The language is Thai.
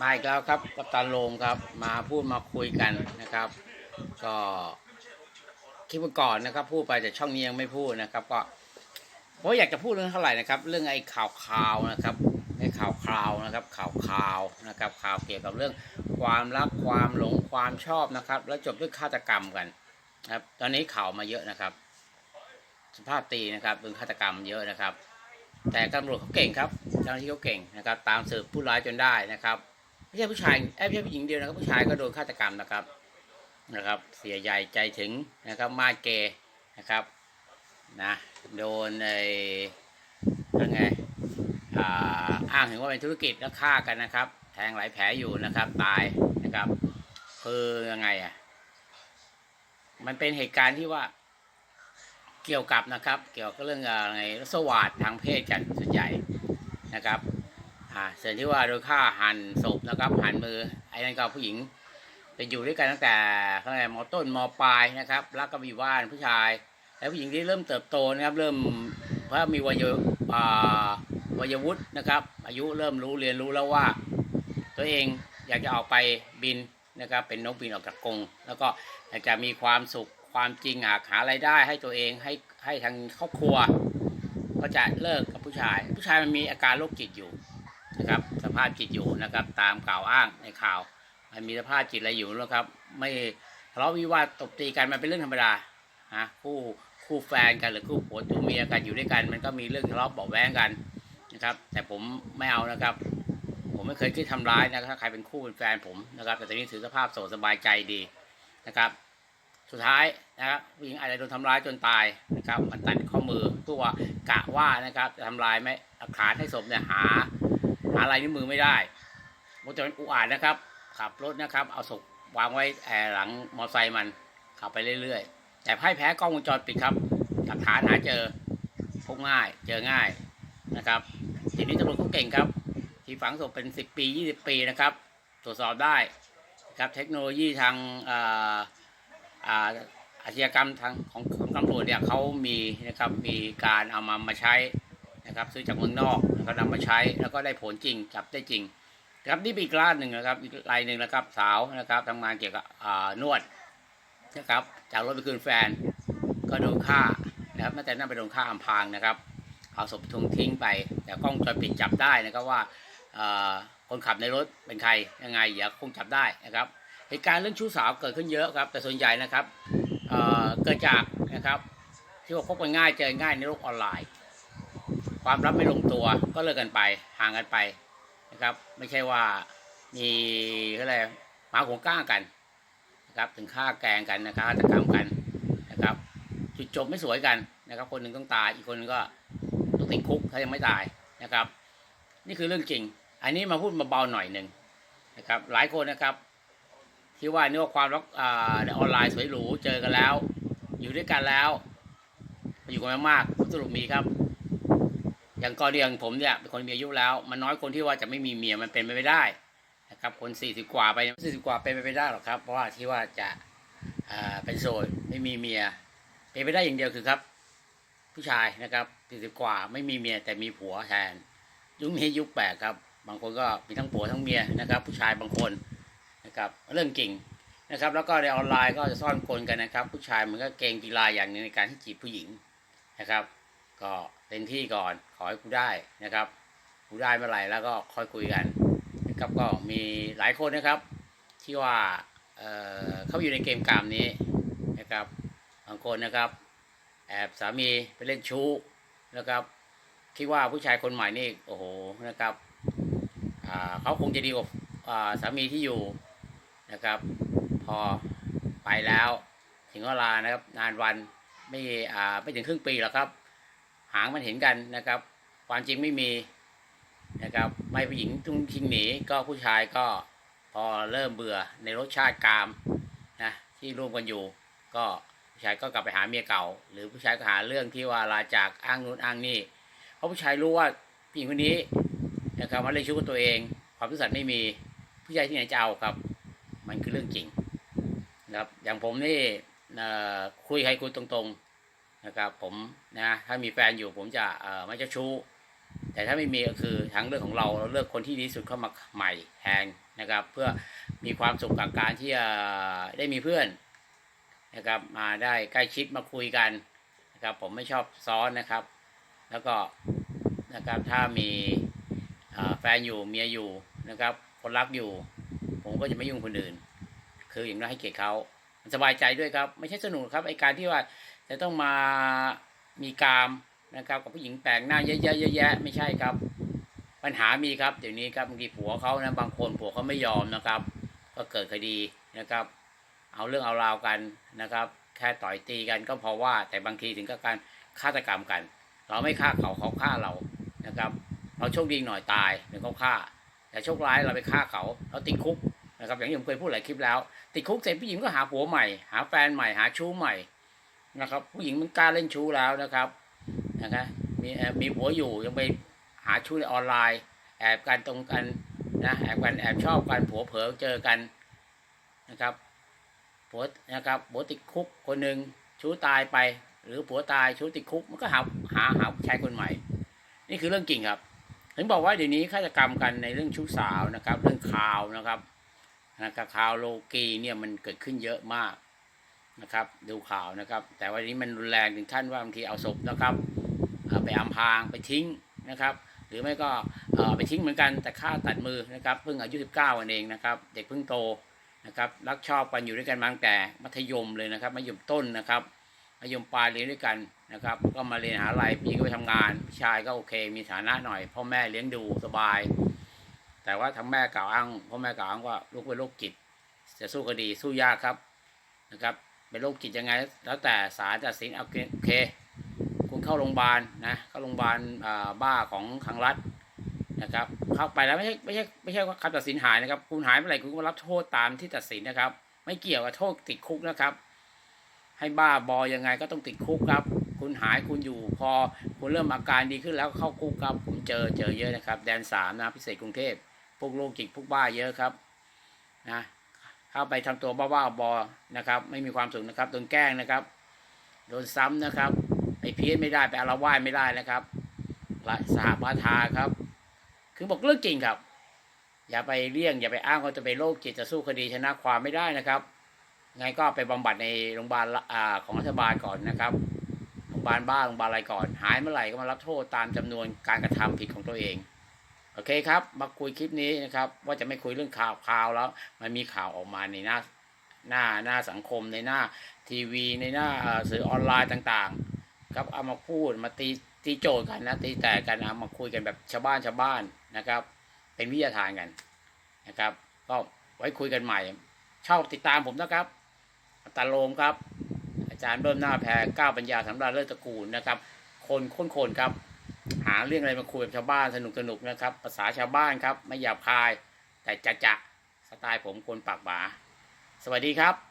มาอีกแล้วครับกัปตันโลมครับ มาพูดมาคุยกันนะครับ ก็คลิปก่อนนะครับ พูดไปแต่ช่องนี้ยังไม่พูดนะครับ ก็ผมอยากจะพูดเรื่องเท่าไหร่นะครับ เรื่องไอ้ข่าวข่าวนะครับไอ้ข่าวข่าวนะครับ ข่าวข่าวนะครับ ข่าวเกี่ยวกับเรื่องความรักความหลงความชอบนะครับ แล้วจบด้วยฆาตกรรมกันครับ ตอนนี้ข่าวมาเยอะนะครับ สภาพตีนะครับเรื่องฆาตกรรมเยอะนะครับ แต่ตำรวจเขาเก่งครับเจ้าหน้าที่เขาเก่งนะครับ ตามสืบผู้ร้ายจนได้นะครับ ไม่ใช่ผู้ชายเอ้ยไม่ใช่ผู้หญิงเดียวนะครับ ผู้ชายก็โดนฆาตกรรมนะครับนะครับ เสียใหญ่ใจถึงนะครับมาเกนะครับนะโดนไอ้ยังไงอ่าอ้างถึงว่าเป็นธุรกิจแล้วฆ่ากันนะครับ แทงหลายแผลอยู่นะครับ ตายนะครับคือยังไงอะมันเป็นเหตุการณ์ที่ว่าเกี่ยวกับนะครับ เกี่ยวกับเรื่องอะไรสวาดทางเพศกันส่วนใหญ่นะครับ อ่าส่วนที่ว่าโดยฆ่าหันศพนะครับหันมือไอ้นั่นก็ผู้หญิงจะอยู่ด้วยกันตั้งแต่ตั้งแต่มต้นมปลายนะครับรักก็มีวานผู้ชาย แล้วผู้หญิงที่เริ่มเติบโตนะครับ เริ่มเพราะมีวัยอ่าวัยวุฒินะครับ อายุเริ่มรู้เรียนรู้แล้วว่า ตัวเองอยากจะออกไปบินนะครับเป็นนกบินออกจากกรงแล้วก็อยากจะมีความสุขความจริงหาหารายได้ให้ตัวเองให้ให้ทางครอบครัว ก็จะเลิกกับผู้ชาย ผู้ชายมันมีอาการโรคจิตอยู่ นะครับสภาพจิตอยู่นะครับ ตามกล่าวอ้างในข่าว มันมีสภาพจิตอะไรอยู่แล้วครับ ไม่ทะเลาะวิวาทตบตีกันมันเป็นเรื่องธรรมดาฮะคู่คู่แฟนกันหรือคู่ผัวตัวเมียกันอยู่ด้วยกัน มันก็มีเรื่องทะเลาะเบาแวงกันนะครับ แต่ผมไม่เอานะครับ ผมไม่เคยคิดทำร้ายนะครับถ้าใครเป็นคู่เป็นแฟนผมนะครับ แต่ตอนนี้ถือสภาพโสดสบายใจดีนะครับ สุดท้ายนะครับผู้หญิงอาจจะโดนทำร้ายจนตายนะครับ มันตัดข้อมือเพื่อว่ากะว่านะครับ จะทำลายไม่หลักฐานให้ศพเนี่ยหา หาลายนิ้วมือไม่ได้มันจะเป็นอุอาจนะครับ ขับรถนะครับ เอาศพวางไว้แอหลังมอเตอร์ไซค์มัน ขับไปเรื่อยๆ แต่พ่ายแพ้กล้องวงจรปิดครับ หลักฐานหาเจอพบง่าย เจอง่ายนะครับทีนี้ตำรวจเขาเก่งครับ ที่ฝังศพเป็น 10 ปี 20 ปีนะครับ ตรวจสอบได้ครับเทคโนโลยีทางอาอ่าอาชญากรรมทางของของตำรวจเนี่ยเขามีนะครับมีการเอามามาใช้ นะครับซื้อจากเมืองนอกก็นำมาใช้แล้วก็ได้ผลจริงจับได้จริงครับนี่เป็นอีกร้านหนึ่งนะครับอีกรายหนึ่งนะครับ สาวนะครับทำงานเกี่ยวกับอ่านวดนะครับจากรถไปคืนแฟนก็โดนฆ่านะครับน่าจะน่าไปโดนฆ่าอำพางนะครับเอาศพทุ่งทิ้งไป แต่กล้องจรปิดจับได้นะครับว่าคนขับในรถเป็นใครยังไงอย่าคงจับได้นะครับเหตุการณ์เรื่องชู้สาวเกิดขึ้นเยอะครับ แต่ส่วนใหญ่นะครับเเกิดจากนะครับที่ว่าคบกันง่ายเจอง่ายในโลกออนไลน์ ความรับไม่ลงตัวก็เลิกกันไปห่างกันไปนะครับ ไม่ใช่ว่ามีอะไรหมาหัวก้างกันนะครับ ถึงฆ่าแกงกันนะครับฆาตกรรมกันนะครับ จุดจบไม่สวยกันนะครับ คนหนึ่งต้องตายอีกคนนึงก็ต้องติดคุกถ้ายังไม่ตายนะครับ นี่คือเรื่องจริง อันนี้มาพูดมาเบาหน่อยหนึ่งนะครับ หลายคนนะครับ ที่ว่านี่ว่าความรักอ่าในออนไลน์สวยหรูเจอกันแล้ว อยู่ด้วยกันแล้วอยู่กันมามากสรุปมีครับ อย่างกรณีอย่างผมเนี่ยเป็นคนมีอายุแล้ว มันน้อยคนที่ว่าจะไม่มีเมียมันเป็นไปไม่ได้นะครับคนสี่สิบกว่าไปสี่สิบกว่าเป็นไปไม่ได้หรอกครับ เพราะว่าที่ว่าจะอ่าเป็นโสดไม่มีเมียเป็นไปได้อย่างเดียวคือครับ ผู้ชายนะครับสี่สิบกว่าไม่มีเมียแต่มีผัวแทนยุคนี้ยุคแปลกครับ บางคนก็มีทั้งผัวทั้งเมียนะครับ ผู้ชายบางคนนะครับเรื่องจริงนะครับ แล้วก็ในออนไลน์ก็จะซ่อนกลกันนะครับ ผู้ชายมันก็เกงกีฬาอย่างหนึงในการที่จีบผู้หญิงนะครับ ก็เต็มที่ก่อนขอให้กูได้นะครับกูได้เมื่อไหร่แล้วก็ค่อยคุยกันนะครับก็มีหลายคนนะครับ ที่ว่าเอ่อเขาอยู่ในเกมกามนี้นะครับบางคนนะครับ แอบสามีไปเล่นชู้นะครับคิดว่าผู้ชายคนใหม่นี่โอ้โหนะครับอ่าเขาคงจะดีกว่าอ่าสามีที่อยู่นะครับ พอไปแล้ว ถึงเวลานะครับนานวันไม่อ่าไม่ถึงครึ่งปีหรอกครับ หางมันเห็นกันนะครับ ความจริงไม่มีนะครับ ไม่ผู้หญิงตุ้งทิ้งหนีก็ผู้ชายก็พอเริ่มเบื่อในรสชาติกามนะที่ร่วมกันอยู่ ก็ผู้ชายก็กลับไปหาเมียเก่า หรือผู้ชายก็หาเรื่องที่ว่าลาจากอ้างนู้นอ้างนี่เพราะผู้ชายรู้ว่าผู้หญิงคนนี้นะครับมันเลยชู้กับตัวเอง ความรู้สึกไม่มีผู้ชายที่ไหนจะเอาครับ มันคือเรื่องจริงนะครับอย่างผมนี่คุยใครคุยตรงๆ นะครับผมนะถ้ามีแฟนอยู่ผมจะเอ่อไม่เจ้าชู้ แต่ถ้าไม่มีก็คือทางเลือกของเราเราเลือกคนที่ดีสุดเข้ามาใหม่แทนนะครับ เพื่อมีความสุขกับการที่จะได้มีเพื่อนนะครับมาได้ใกล้ชิดมาคุยกันนะครับผมไม่ชอบซ้อนนะครับ แล้วก็นะครับถ้ามีแฟนอยู่เมียอยู่นะครับ คนรักอยู่ ผมก็จะไม่ยุ่งคนอื่น คืออย่างน้อยให้เกียรติเขาสบายใจด้วยครับ ไม่ใช่สนุกครับไอการที่ว่า จะต้องมามีกามนะครับ กับผู้หญิงแปลกหน้าเยอะๆเยะแยะไม่ใช่ครับ ปัญหามีครับเดี๋ยวนี้ครับบางทีผัวเขานะบางคนผัวเขาไม่ยอมนะครับ ก็เกิดคดีนะครับ เอาเรื่องเอาราวกันนะครับ แค่ต่อยตีกันก็พราะว่า แต่บางทีถึงกับการฆาตกรรมกัน เราไม่ฆ่าเขาเขาฆ่าเรานะครับ เราโชคดีหน่อยตายหรือเขาฆ่า แต่โชคร้ายเราไปฆ่าเขาเราติดคุกนะครับอย่างที่ผมเคยพูดหลายคลิปแล้ว ติดคุกเสร็จผู้หญิงก็หาผัวใหม่ หาแฟนใหม่หาชู้ใหม่ นะครับ ผู้หญิงมันกล้าเล่นชู้แล้วนะครับนะครับมีเอ่อมีผัวอยู่ยังไปหาชู้ในออนไลน์ แอบกันตรงกันนะแอบกันแอบชอบกันผัวเผลอเจอกันนะครับผัวนะครับผัวติดคุกคนหนึ่งชู้ตายไป หรือผัวตายชู้ติดคุกมันก็หาหาหาชายคนใหม่ นี่คือเรื่องจริงครับถึงบอกว่าเดี๋ยวนี้ฆาตกรรมกันในเรื่องชู้สาวนะครับ เรื่องข่าวนะครับนะครับข่าวโลกีเนี่ยมันเกิดขึ้นเยอะมาก นะครับ ดูข่าวนะครับ แต่วันนี้มันรุนแรงถึงขั้นว่าบางทีเอาศพนะครับไปอำพรางไปทิ้งนะครับ หรือไม่ก็ไปทิ้งเหมือนกันแต่ฆ่าตัดมือนะครับเพิ่งอายุ 19วันเองนะครับ เด็กเพิ่งโตนะครับรักชอบกันอยู่ด้วยกันมาตั้งแต่มัธยมเลยนะครับมัธยมต้นนะครับมัธยมปลายเรียนด้วยกันนะครับ ก็มาเรียนหาลัยผู้หญิงก็ไปทำงานชายก็โอเค มีฐานะหน่อยพ่อแม่เลี้ยงดูสบาย แต่ว่าทั้งแม่กล่าวอ้างพ่อแม่กล่าวอ้างว่าลูกเป็นโรคจิตจะสู้คดีสู้ยากครับนะครับ เป็นโรคจิตยังไง แล้วแต่ศาลตัดสินเอาโอเค คุณเข้าโรงพยาบาลนะเข้าโรงพยาบาลบ้าของทางรัฐนะครับ เข้าไปแล้วไม่ใช่ไม่ใช่ไม่ใช่ว่าคำตัดสินหายนะครับ คุณหายเมื่อไหร่คุณก็รับโทษตามที่ตัดสินนะครับ ไม่เกี่ยวกับโทษติดคุกนะครับ ให้บ้าบอยังไงก็ต้องติดคุกครับ คุณหายคุณอยู่พอคุณเริ่มอาการดีขึ้นแล้วเข้าคุกครับ ผมเจอเจอเยอะนะครับ แดนสามนะพิเศษกรุงเทพพวกโรคจิตพวกบ้าเยอะครับนะ เข้าไปทำตัวบ้าๆบอนะครับ ไม่มีความสุขนะครับโดนแกล้งนะครับ โดนซ้ำนะครับไปเพี้ยนไม่ได้ไปอาละวาดไม่ได้นะครับละสหบาทาครับ คือบอกเรื่องจริงครับ อย่าไปเลี่ยง อย่าไปอ้างว่าจะไปโรคจิตจะสู้คดีชนะความไม่ได้นะครับไงก็ไปบำบัดในโรงพยาบาลของรัฐบาลก่อนนะครับโรงพยาบาลบ้าโรงพยาบาลอะไรก่อน หายเมื่อไหร่ก็มารับโทษตามจำนวนการกระทำผิดของตัวเอง โอเคครับมาคุยคลิปนี้นะครับ ว่าจะไม่คุยเรื่องข่าวข่าวแล้ว มันมีข่าวออกมาในหน้าหน้าหน้าสังคมในหน้าทีวี ในหน้าสื่อออนไลน์ต่างๆ ครับเอามาพูดมาตีตีโจทย์กันนะตีแตกกันเอามาคุยกันแบบชาวบ้านชาวบ้านนะครับ เป็นวิทยาทานกันนะครับ ก็ไว้คุยกันใหม่ชอบติดตามผมนะครับอัตาโลมครับ อาจารย์เบิ้มหน้าแพรก้าวปัญญาสำราญเลิศตระกูลนะครับ คนค้นคนครับาเรื่องอะไรมาคุยกับชาวบ้านสนุกสนุกๆนะครับ ภาษาชาวบ้านครับ ไม่หยาบคาย แต่จะจะสไตล์ผมคนปากหมาสวัสดีครับ